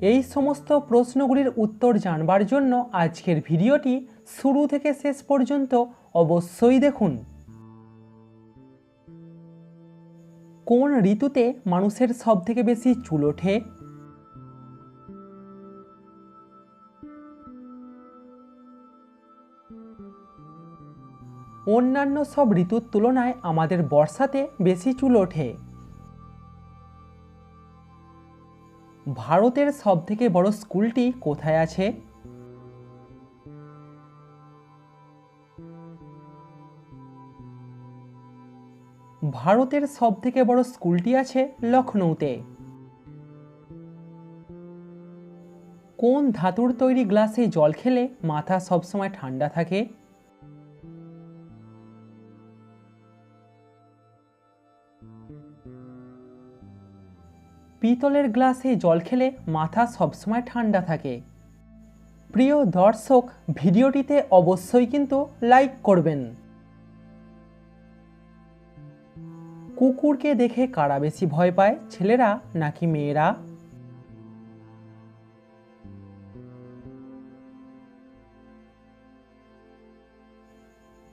এই সমস্ত প্রশ্নগুলির উত্তর জানবার জন্য আজকের ভিডিওটি শুরু থেকে শেষ পর্যন্ত অবশ্যই দেখুন। কোন ঋতুতে মানুষের সবথেকে বেশি চুল ওঠে? অন্যান্য সব ঋতুর তুলনায় আমাদের বর্ষাতে বেশি চুল ওঠে। ভারতের সবথেকে বড় স্কুলটি কোথায় আছে? ভারতের সবথেকে বড় স্কুলটি আছে লখনৌতে কোন ধাতুর তৈরি গ্লাসে জল খেলে মাথা সবসময় ঠান্ডা থাকে? পিতলের গ্লাসে জল খেলে মাথা সবসময় ঠান্ডা থাকে। প্রিয় দর্শক, ভিডিওটিতে অবশ্যই কিন্তু লাইক করবেন। কুকুরকে দেখে কারা বেশি ভয় পায়, ছেলেরা নাকি মেয়েরা?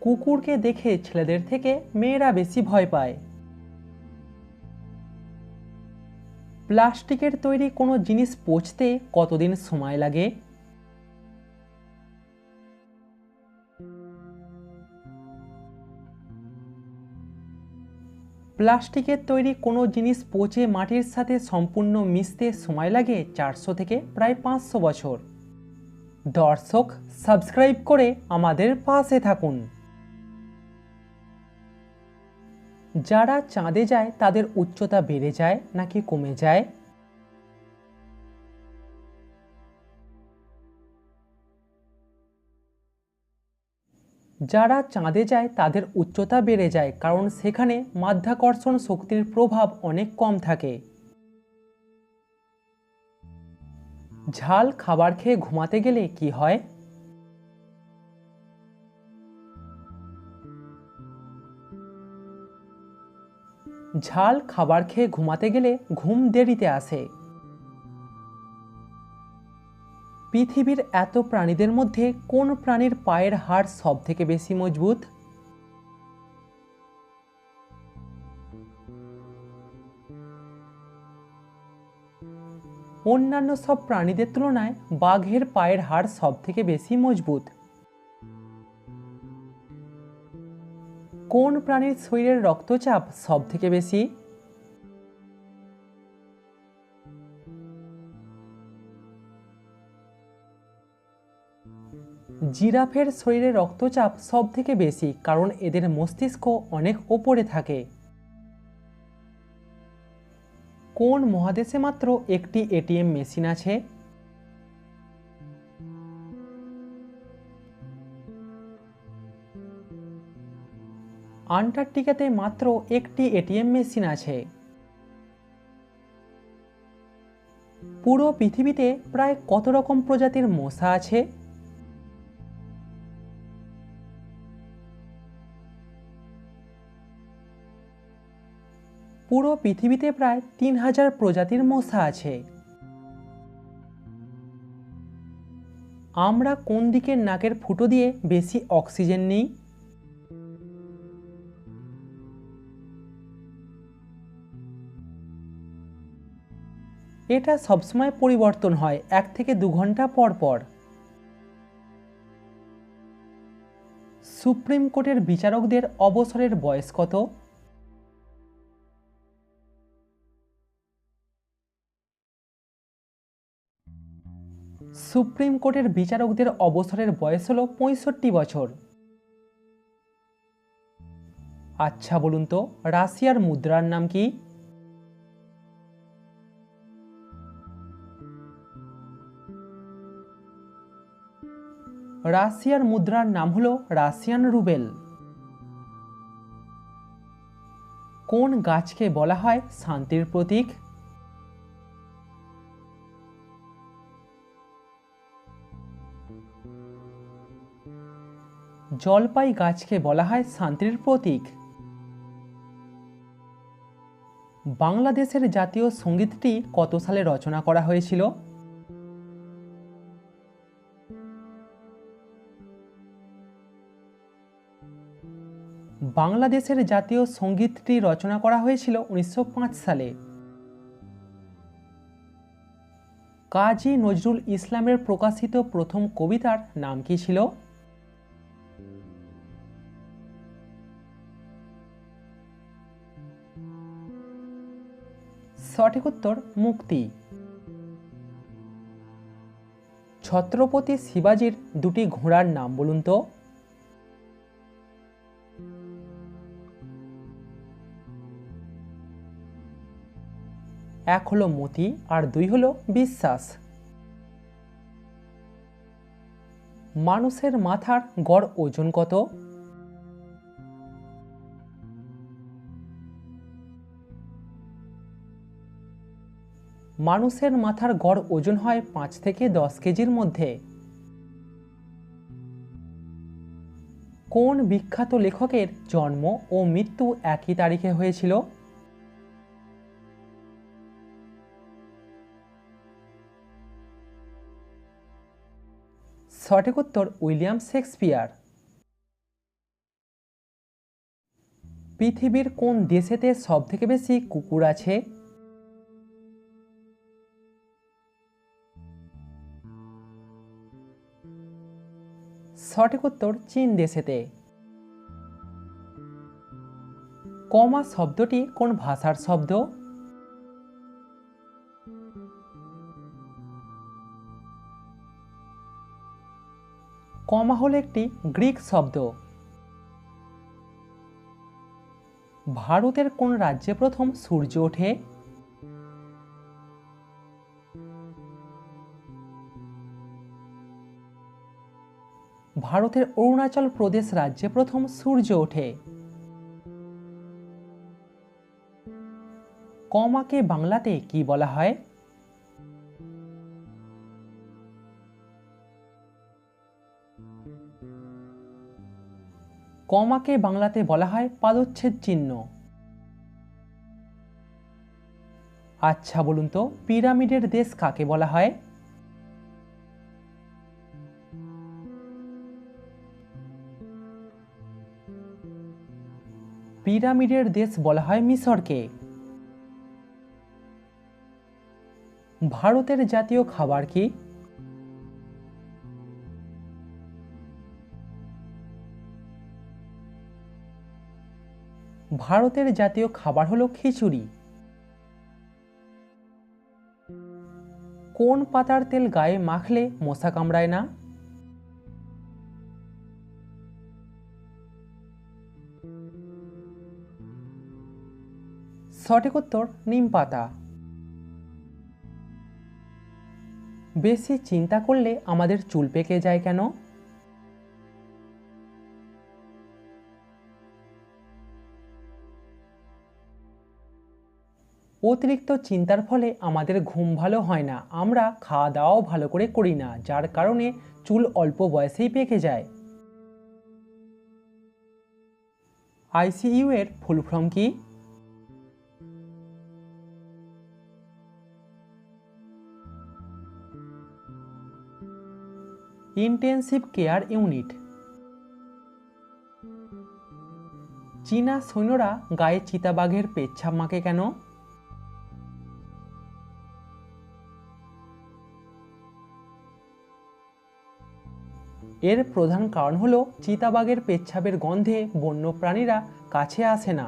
কুকুরকে দেখে ছেলেদের থেকে মেয়েরা বেশি ভয় পায়। প্লাস্টিকের তৈরি কোনো জিনিস পচতে কতদিন সময় লাগে? প্লাস্টিকের তৈরি কোনো জিনিস পচে মাটির সাথে সম্পূর্ণ মিশতে সময় লাগে চারশো থেকে প্রায় পাঁচশো বছর। দর্শক, সাবস্ক্রাইব করে আমাদের পাশে থাকুন। যারা চাঁদে যায়, তাদের উচ্চতা বেড়ে যায় নাকি কমে যায়? যারা চাঁদে যায়, তাদের উচ্চতা বেড়ে যায়, কারণ সেখানে মাধ্যাকর্ষণ শক্তির প্রভাব অনেক কম থাকে। ঝাল খাবার খেয়ে ঘুমাতে গেলে কি হয়? ঝাল খাবার খেয়ে ঘুমাতে গেলে ঘুম দেরিতে আসে। পৃথিবীর এত প্রাণীদের মধ্যে কোন প্রাণীর পায়ের হাড় সব থেকে বেশি মজবুত? অন্যান্য সব প্রাণীদের তুলনায় বাঘের পায়ের হাড় সব থেকে বেশি মজবুত। কোন প্রাণীর শরীরের রক্তচাপ সব থেকে বেশি? জিরাফের শরীরে রক্তচাপ সব থেকে বেশি, কারণ এদের মস্তিষ্ক অনেক ওপরে থাকে। কোন মহাদেশে মাত্র একটি এটিএম মেশিন আছে? আন্টার্কটিকাতে মাত্র একটি এটিএম মেশিন আছে। পুরো পৃথিবীতে প্রায় কত রকম প্রজাতির মশা আছে? পুরো পৃথিবীতে প্রায় তিন হাজার প্রজাতির মশা আছে। আমরা কোন দিকের নাকের ফুটো দিয়ে বেশি অক্সিজেন নিই? এটা সবসময় পরিবর্তন হয়, এক থেকে দু ঘণ্টা পর পর। সুপ্রিম কোর্টের বিচারকদের অবসরের বয়স কত? সুপ্রিম কোর্টের বিচারকদের অবসরের বয়স হল পঁয়ষট্টি বছর। আচ্ছা বলুন তো, রাশিয়ার মুদ্রার নাম কি? রাশিয়ার মুদ্রার নাম হলো রাশিয়ান রুবেল। কোন গাছকে বলা হয় শান্তির প্রতীক? জলপাই গাছকে বলা হয় শান্তির প্রতীক। বাংলাদেশের জাতীয় সঙ্গীতটি কত সালে রচনা করা হয়েছিল? বাংলাদেশের জাতীয় সঙ্গীতটি রচনা করা হয়েছিল উনিশশো পাঁচ সালে। কাজী নজরুল ইসলামের প্রকাশিত প্রথম কবিতার নাম কি ছিল? সঠিক উত্তর, মুক্তি। ছত্রপতি শিবাজির দুটি ঘোড়ার নাম বলুন তো। এক হলো মতি আর দুই হলো বিশ্বাস। মানুষের মাথার গড় ওজন কত? মানুষের মাথার গড় ওজন হয় পাঁচ থেকে দশ কেজির মধ্যে। কোন বিখ্যাত লেখকের জন্ম ও মৃত্যু একই তারিখে হয়েছিল? সঠিক উত্তর উইলিয়াম শেক্সপিয়ার। পৃথিবীর কোন দেশেতে সবথেকে বেশি কুকুর আছে? সঠিক উত্তর চীন দেশেতে। কমা শব্দটি কোন ভাষার শব্দ? কমা হল একটি গ্রিক শব্দ। ভারতের কোন রাজ্যে প্রথম সূর্য ওঠে? ভারতের অরুণাচল প্রদেশ রাজ্যে প্রথম সূর্য ওঠে। কমাকে বাংলাতে কি বলা হয়? কমাকে বাংলাতে বলা হয় পাদচ্ছেদ চিহ্ন। আচ্ছা বলুন তো, পিরামিডের দেশ কাকে বলা হয়? পিরামিডের দেশ বলা হয় মিশরকে। ভারতের জাতীয় খাবার কি? ভারতের জাতীয় খাবার হলো খিচুড়ি। কোন পাতার তেল গায়ে মাখলে মশা কামড়ায় না? সঠিক উত্তর, নিম পাতা। বেশি চিন্তা করলে আমাদের চুল পেকে যায় কেন? অতিরিক্ত চিন্তার ফলে আমাদের ঘুম ভালো হয় না। আমরা খাওয়া দাওয়াও ভালো করে করি না, যার কারণে চুল অল্প বয়সেই পেকে যায়। আইসিইউ এর ফুল ফর্ম কি? Intensive care unit. চীনা সৈন্যরা গায়ে চিতাবাঘের পেচ্ছাপ মাকে কেন? এর প্রধান কারণ হলো চিতাবাঘের পেচ্ছাপের গন্ধে বন্য প্রাণীরা কাছে আসে না।